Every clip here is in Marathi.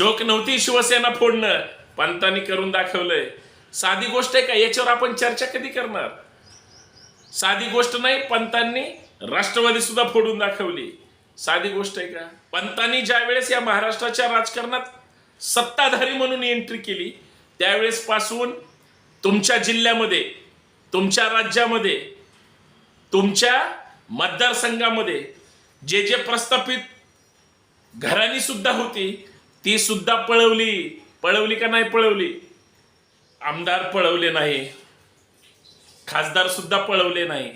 जोक नव्हती शिवसेना फोडणं. पंतांनी करून दाखवलंय. साधी गोष्ट आहे का? याच्यावर आपण चर्चा कधी करणार? साधी गोष्ट नाही पंतांनी राष्ट्रवादी सुद्धा फोडून दाखवली. साधी गोष्ट आहे का? पंतांनी ज्या वेळेस या महाराष्ट्राच्या राजकारणात सत्ताधारी म्हणून एंट्री केली त्यावेळेस पासून तुमच्या जिल्ह्यामध्ये तुमच्या राज्यामध्ये तुमच्या मतदारसंघामध्ये जे जे प्रस्थापित घराणी सुद्धा होती ती सुद्धा पळवली. पळवली का नाही पळवली? आमदार पळवले नाही. खासदार सुद्धा पळवले नाही.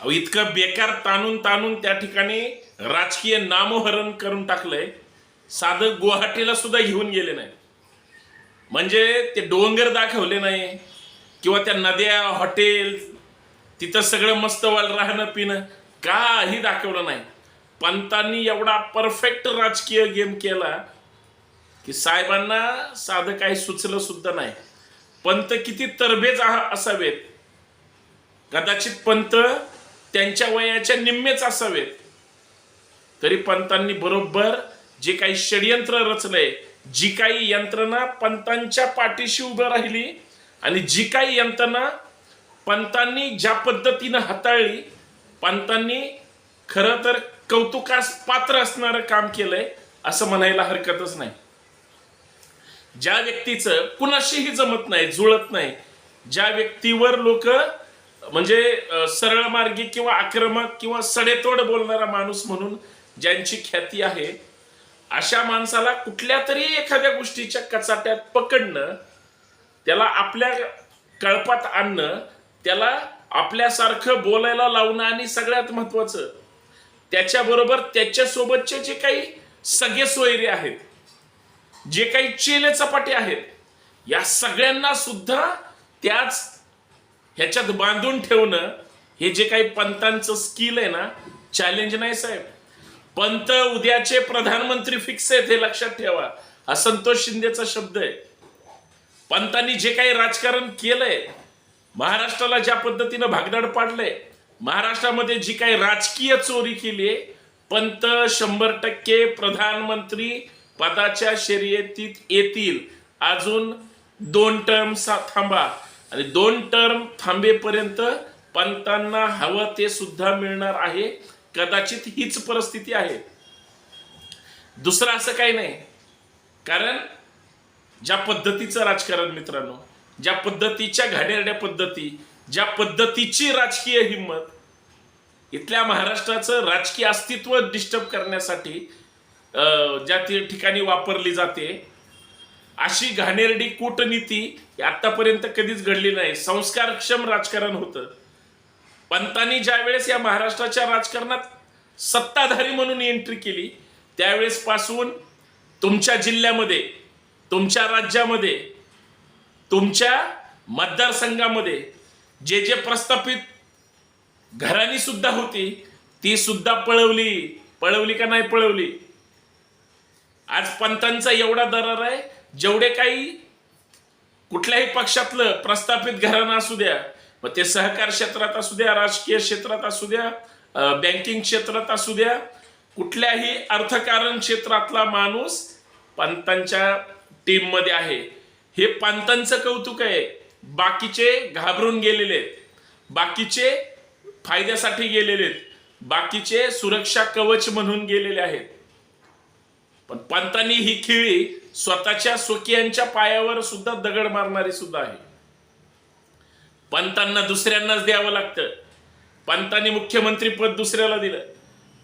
अहो इतकं बेकार ताणून ताणून त्या ठिकाणी राजकीय नामोहरण करून टाकलंय. साधं गुवाहाटीला सुद्धा घेऊन गेले नाही. म्हणजे ते डोंगर दाखवले नाही. किंवा त्या नद्या हॉटेल तिथं सगळं मस्त वाल राहणं पिणं काही दाखवलं नाही. पंतांनी एवढा परफेक्ट राजकीय गेम केला की साहेबांना साधं काही सुचलं सुद्धा नाही. पंत किती तरबेज असावेत. कदाचित पंत त्यांच्या वयाच्या निम्मेच असावेत. तरी पंतांनी बरोबर जे काही षडयंत्र रचलंय जी काही यंत्रणा पंतांच्या पाठीशी उभं राहिली आणि जी काही यंत्रणा पंतांनी ज्या पद्धतीनं हाताळली पंतांनी खरं तर कौतुकास पात्र असणारं काम केलंय असं म्हणायला हरकतच नाही. ज्या व्यक्तीचं कुणाशीही जमत नाही जुळत नाही ज्या व्यक्तीवर लोक म्हणजे सरळ मार्गी किंवा आक्रमक किंवा सडेतोड बोलणारा माणूस म्हणून ज्यांची ख्याती आहे अशा माणसाला कुठल्या तरी एखाद्या गोष्टीच्या कचाट्यात पकडणं त्याला आपल्या कळपात आणणं त्याला आपल्यासारखं बोलायला लावणं आणि सगळ्यात महत्वाचं त्याच्याबरोबर त्याच्यासोबतचे जे काही सगळे सोयरे आहेत जे काही चेले चपाटे आहेत या सगळ्यांना सुद्धा त्याच ह्याच्यात बांधून ठेवणं हे जे काही पंतांचं स्किल आहे ना चॅलेंज नाही साहेब. पंत उद्याचे प्रधानमंत्री फिक्स आहेत हे लक्षात ठेवा. हा संतोष शिंदेचा शब्द आहे. पंतांनी जे काही राजकारण केलंय महाराष्ट्राला ज्या पद्धतीनं भागदाड पाडलंय महाराष्ट्रामध्ये जी काही राजकीय चोरी केली आहे पंत शंभर टक्के प्रधानमंत्री पदाच्या शर्यतीत येतील. अजून दोन टर्म थांबा. आणि दोन टर्म थांबेपर्यंत पंतांना हवं ते सुद्धा मिळणार आहे. कदाचित हीच परिस्थिती आहे. दुसरं असं काही नाही. कारण ज्या पद्धतीचं राजकारण मित्रांनो ज्या पद्धतीच्या घाणेरड्या पद्धती ज्या पद्धतीची राजकीय हिंमत इथल्या महाराष्ट्राचं राजकीय अस्तित्व डिस्टर्ब करण्यासाठी ज्या ती ठिकाणी वापरली जाते अशी घाणेरडी कूटनीती आतापर्यंत कधीच घडली नाही. संस्कारक्षम राजकारण होतं. पंतांनी ज्या वेळेस या महाराष्ट्राच्या राजकारणात सत्ताधारी म्हणून एंट्री केली त्यावेळेस पासून तुमच्या जिल्ह्यामध्ये तुमच्या राज्यामध्ये तुमच्या मतदारसंघामध्ये जे जे प्रस्थापित घराणी सुद्धा होती ती सुद्धा पळवली. पळवली का नाही पळवली? आज पंतांचा एवढा दरार आहे जेवढे काही कुठल्याही पक्षातलं प्रस्थापित घराणं असू द्या मग ते सहकार क्षेत्रात असू द्या राजकीय क्षेत्रात असू द्या बँकिंग क्षेत्रात असू द्या कुठल्याही अर्थकारण क्षेत्रातला माणूस पंतांच्या टीममध्ये आहे. हे पंतांचं कौतुक आहे. बाकीचे घाबरून गेलेले आहेत. बाकीचे फायद्यासाठी गेलेले आहेत. बाकीचे सुरक्षा कवच म्हणून गेलेले आहेत. पण पंतांनी ही खिळी स्वतःच्या स्वकीयांच्या पायावर सुद्धा दगड मारणारी सुद्धा आहे. पंतांना दुसऱ्यांनाच द्यावं लागतं. पंतांनी मुख्यमंत्री पद दुसऱ्याला दिलं.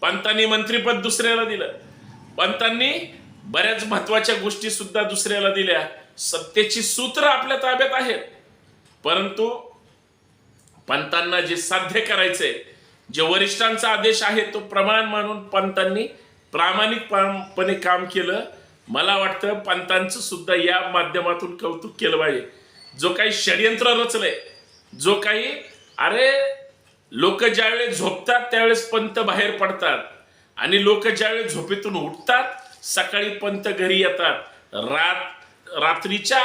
पंतांनी मंत्रीपद दुसऱ्याला दिलं. पंतांनी बऱ्याच महत्त्वाच्या गोष्टी सुद्धा दुसऱ्याला दिल्या. सत्तेची सूत्र आपल्या ताब्यात आहेत. परंतु पंतांना जे साध्य करायचंय जे वरिष्ठांचा आदेश आहे तो प्रमाण मानून पंतांनी प्रामाणिकपणे काम केलं. मला वाटतं पंतांचं सुद्धा या माध्यमातून कौतुक केलं पाहिजे. जो काही षडयंत्र रचलंय जो काही अरे लोक ज्यावेळेस झोपतात त्यावेळेस पंत बाहेर पडतात. आणि लोक ज्यावेळेस झोपेतून उठतात सकाळी पंत घरी येतात. रात रात्रीच्या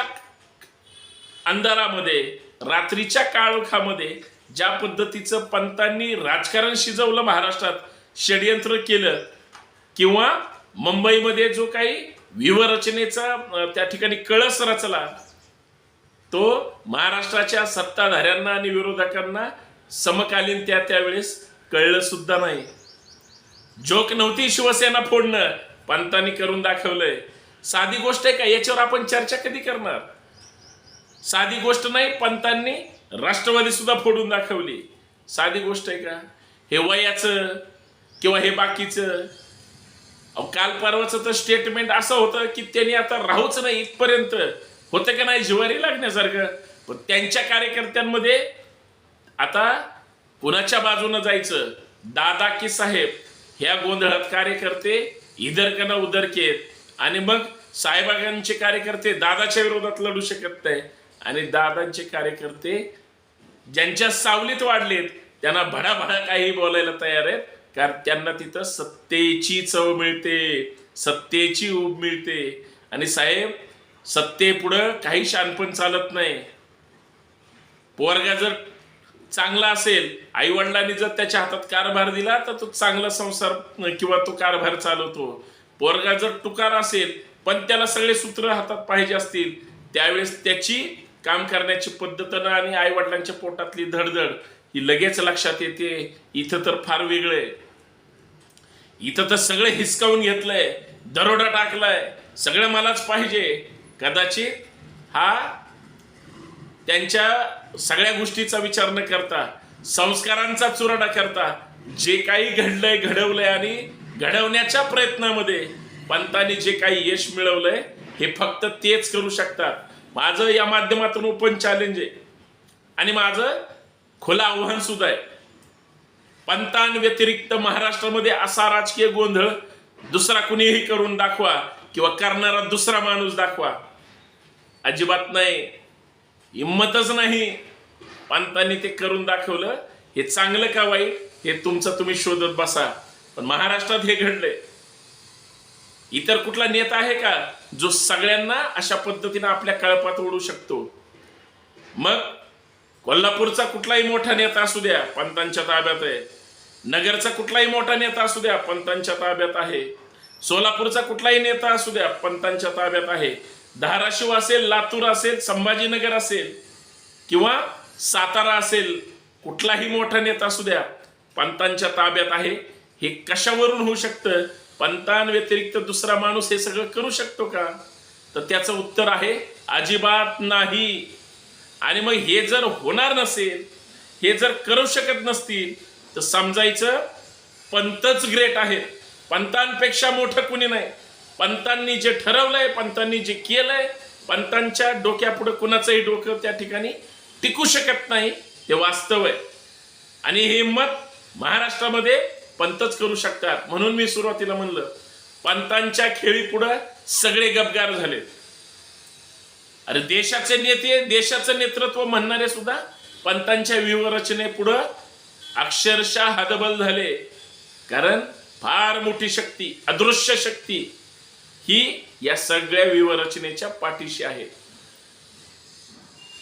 अंधारामध्ये रात्रीच्या काळोखामध्ये ज्या पद्धतीचं पंतांनी राजकारण शिजवलं महाराष्ट्रात षडयंत्र केलं किंवा मुंबईमध्ये जो काही व्यूहरचनेचा त्या ठिकाणी कळस रचला तो महाराष्ट्राच्या सत्ताधाऱ्यांना आणि विरोधकांना समकालीन त्या त्यावेळेस कळलं सुद्धा नाही. जोक नव्हती शिवसेना फोडणं पंतांनी करून दाखवलंय. साधी गोष्ट आहे का? याच्यावर आपण चर्चा कधी करणार? साधी गोष्ट नाही पंतांनी राष्ट्रवादी सुद्धा फोडून दाखवली. साधी गोष्ट आहे का? हे वयाचं किंवा हे बाकीचं. अहो काल परवाचं तर स्टेटमेंट असं होतं की त्यांनी आता राहूच नाही इथपर्यंत. होतं का नाही? जिवारी लागण्यासारखं. पण त्यांच्या कार्यकर्त्यांमध्ये आता कुणाच्या बाजूनं जायचं? दादा की साहेब? ह्या गोंधळात कार्यकर्ते इधर का ना उधर केत आणि मग साहेबांचे कार्यकर्ते दादाच्या विरोधात लढू शकत नाही. आणि दादांचे कार्यकर्ते ज्यांच्या सावलीत वाढलेत त्यांना भडाभडा काही बोलायला तयार आहेत कारण त्यांना तिथं सत्तेची चव मिळते सत्तेची ऊब मिळते. आणि साहेब सत्तेपुढं काही शानपण चालत नाही. पोरगा जर चांगला असेल आई वडिलांनी जर त्याच्या हातात कारभार दिला तर तो चांगला संसार किंवा तो कारभार चालवतो. पोरगा जर तुकार असेल पण त्याला सगळे सूत्र हातात पाहिजे असतील त्यावेळेस त्याची काम करण्याची पद्धतनं आणि आई वडिलांच्या पोटातली धडधड ही लगेच लक्षात येते. इथं तर फार वेगळं आहे. इथं तर सगळं हिसकावून घेतलंय दरोडा टाकलाय सगळं मलाच पाहिजे. कदाचित हा त्यांच्या सगळ्या गोष्टीचा विचार न करता संस्कारांचा चुराडा करता जे काही घडलंय घडवलंय आणि घडवण्याच्या प्रयत्नामध्ये पंतांनी जे काही यश मिळवलंय हे फक्त तेच करू शकतात. माझं या माध्यमातून ओपन चॅलेंज आहे. आणि माझं खुलं आव्हान सुद्धा आहे. पंतांव्यतिरिक्त महाराष्ट्रामध्ये असा राजकीय गोंधळ दुसरा कुणीही करून दाखवा किंवा करणारा दुसरा माणूस दाखवा. अजिबात नाही. हिंमतच नाही. पंतांनी ते करून दाखवलं. हे चांगलं का वाईट? हे तुमचं तुम्ही शोधत बसा. पण महाराष्ट्रात हे घडलंय. इतर कुठला नेता आहे का जो सगळ्यांना अशा पद्धतीने आपल्या कळपात ओढू शकतो? मग कोल्हापूरचा कुठलाही मोठा नेता असू द्या पंतांच्या ताब्यात आहे. नगरचा कुठलाही मोठा नेता असू द्या पंतांच्या ताब्यात आहे. सोलापूरचा कुठलाही नेता असू द्या पंतांच्या ताब्यात आहे. धाराशिव असेल लातूर असेल संभाजीनगर असेल किंवा सातारा असेल कुठलाही मोठा नेता असू द्या पंतांच्या ताब्यात आहे. हे कशावरून होऊ शकतं? पंतांव्यतिरिक्त दुसरा माणूस हे सगळं करू शकतो का? तर त्याचं उत्तर आहे अजिबात नाही. आणि मग हे जर होणार नसेल हे जर करू शकत नसतील तर समजायचं पंतच ग्रेट आहे पंतांपेक्षा मोठं कुणी नाही. पंतांनी जे ठरवलंय पंतांनी जे केलंय पंतांच्या डोक्यापुढे कुणाचंही डोकं त्या ठिकाणी टिकू शकत नाही हे वास्तव आहे. आणि ही हिंमत महाराष्ट्रामध्ये पंतच करू शकतात. म्हणून मी सुरुवातीला म्हणलं पंतांच्या खेळी पुढं सगळे गपगार झाले. अरे देशाचे नेते देशाचं नेतृत्व म्हणणारे सुद्धा पंतांच्या व्यूहरचने पुढं अक्षरशः हदबल झाले. कारण फार मोठी शक्ती अदृश्य शक्ती ही या सगळ्या व्यूहरचनेच्या पाठीशी आहे.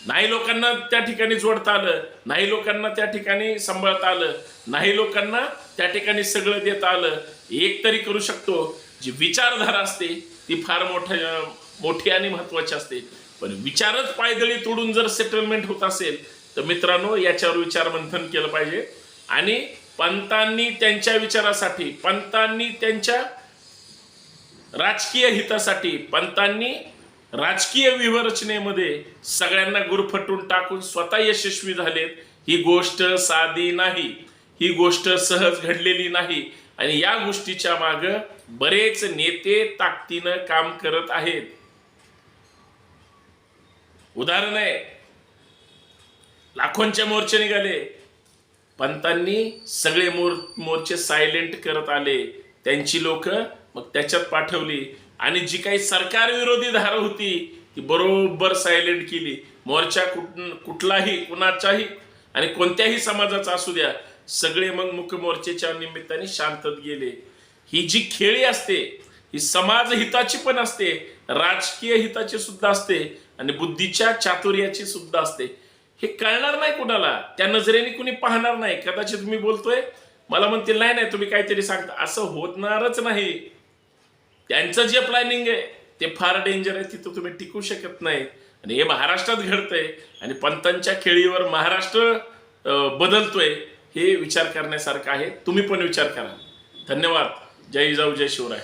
नाही लोकांना त्या ठिकाणी जोडता आलं नाही लोकांना त्या ठिकाणी सांभाळता आलं नाही लोकांना त्या ठिकाणी सगळं देता आलं एक तरी करू शकतो. जी विचारधारा असते ती फार मोठ्या मोठी आणि महत्वाची असते. पण विचारच पायदळी तोडून जर सेटलमेंट होत असेल तर मित्रांनो याच्यावर विचार मंथन केलं पाहिजे. आणि पंतांनी त्यांच्या विचारासाठी पंतांनी त्यांच्या राजकीय हितासाठी पंतांनी राजकीय विवरचनेमध्ये सगळ्यांना गुरफटून टाकून स्वतः यशस्वी झालेत ही गोष्ट साधी नाही. ही गोष्ट सहज घडलेली नाही. आणि या गोष्टीच्या माग बरेच नेते ताकदीनं काम करत आहेत. उदाहरण आहे लाखोंचे मोर्चे निघाले. पंतांनी सगळे मोर मोर्चे सायलेंट करत आले. त्यांची लोक मग त्याच्यात पाठवली. आणि जी काही सरकार विरोधी धारा होती ती बरोबर सायलेंट केली. मोर्चा कुठ कुठलाही कुणाचाही आणि कोणत्याही समाजाचा असू द्या सगळे मग मुख्य मोर्चेच्या निमित्ताने शांतत गेले. ही जी खेळी असते ही समाज हिताची पण असते राजकीय हिताची सुद्धा असते आणि बुद्धीच्या चातुर्याची सुद्धा असते. हे कळणार नाही कुणाला. त्या नजरेने कुणी पाहणार नाही. कदाचित मी बोलतोय मला म्हणतील नाही नाही तुम्ही काहीतरी सांगता. असं होणारच नाही. त्यांचं जे प्लॅनिंग आहे ते फार डेंजर आहे तिथं तुम्ही टिकू शकत नाही. आणि हे महाराष्ट्रात घडतंय आणि पंतांच्या खेळीवर महाराष्ट्र बदलतोय हे विचार करण्यासारखं आहे. तुम्ही पण विचार करा. धन्यवाद. जय जाऊ जय शिवराय.